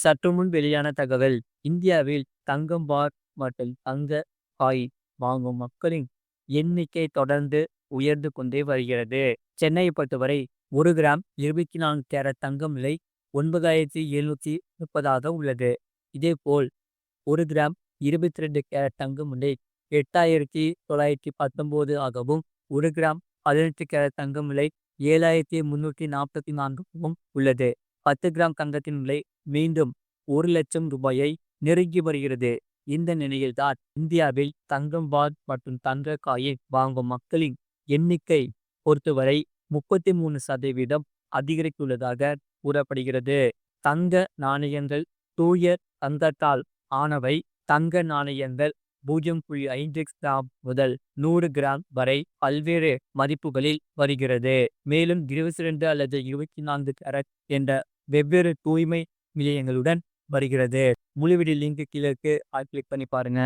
சற்று முன் வெளியான தகவல் இந்தியாவில் தங்கம் பார் மற்றும் தங்க காய் வாங்கும் மக்களின் எண்ணிக்கை தொடர்ந்து உயர்ந்து கொண்டே வருகிறது. சென்னையை பொறுத்தவரை ஒரு கிராம் இருபத்தி நான்கு கேரட் தங்கம் விலை ஒன்பதாயிரத்தி எழுநூத்தி முப்பதாக உள்ளது. இதேபோல் ஒரு கிராம் இருபத்தி ரெண்டு கேரட் தங்கம் விலை எட்டாயிரத்தி தொள்ளாயிரத்தி பத்தொம்போது ஆகவும் ஒரு கிராம் பதினெட்டு கேரட் தங்கம் விலை ஏழாயிரத்தி முன்னூற்றி நாற்பத்தி நான்காகவும் உள்ளது. பத்து கிராம் தங்கத்தின் விலை மீண்டும் ஒரு லட்சம் ரூபாயை நெருங்கி வருகிறது. இந்த நிலையில்தான் இந்தியாவில் தங்கம் பார் மற்றும் தங்க காயை வாங்கும் மக்களின் எண்ணிக்கை பொறுத்தவரை முப்பத்தி மூணு சதவீதம் அதிகரித்துள்ளதாக கூறப்படுகிறது. தங்க நாணயங்கள் தூய தங்கத்தால் ஆனவை தங்க நாணயங்கள் பூஜ்ஜியம் புள்ளி ஐந்து கிராம் முதல் நூறு கிராம் வரை பல்வேறு மதிப்புகளில் வருகிறது. மேலும் இருபத்தி ரெண்டு அல்லது இருபத்தி நான்கு கரட் என்ற வெவ்வேறு தூய்மை நிலையங்களுடன் வருகிறது. முழுவீடு லிங்க் கீழே இருக்கு. கிளிக் பண்ணி பாருங்க.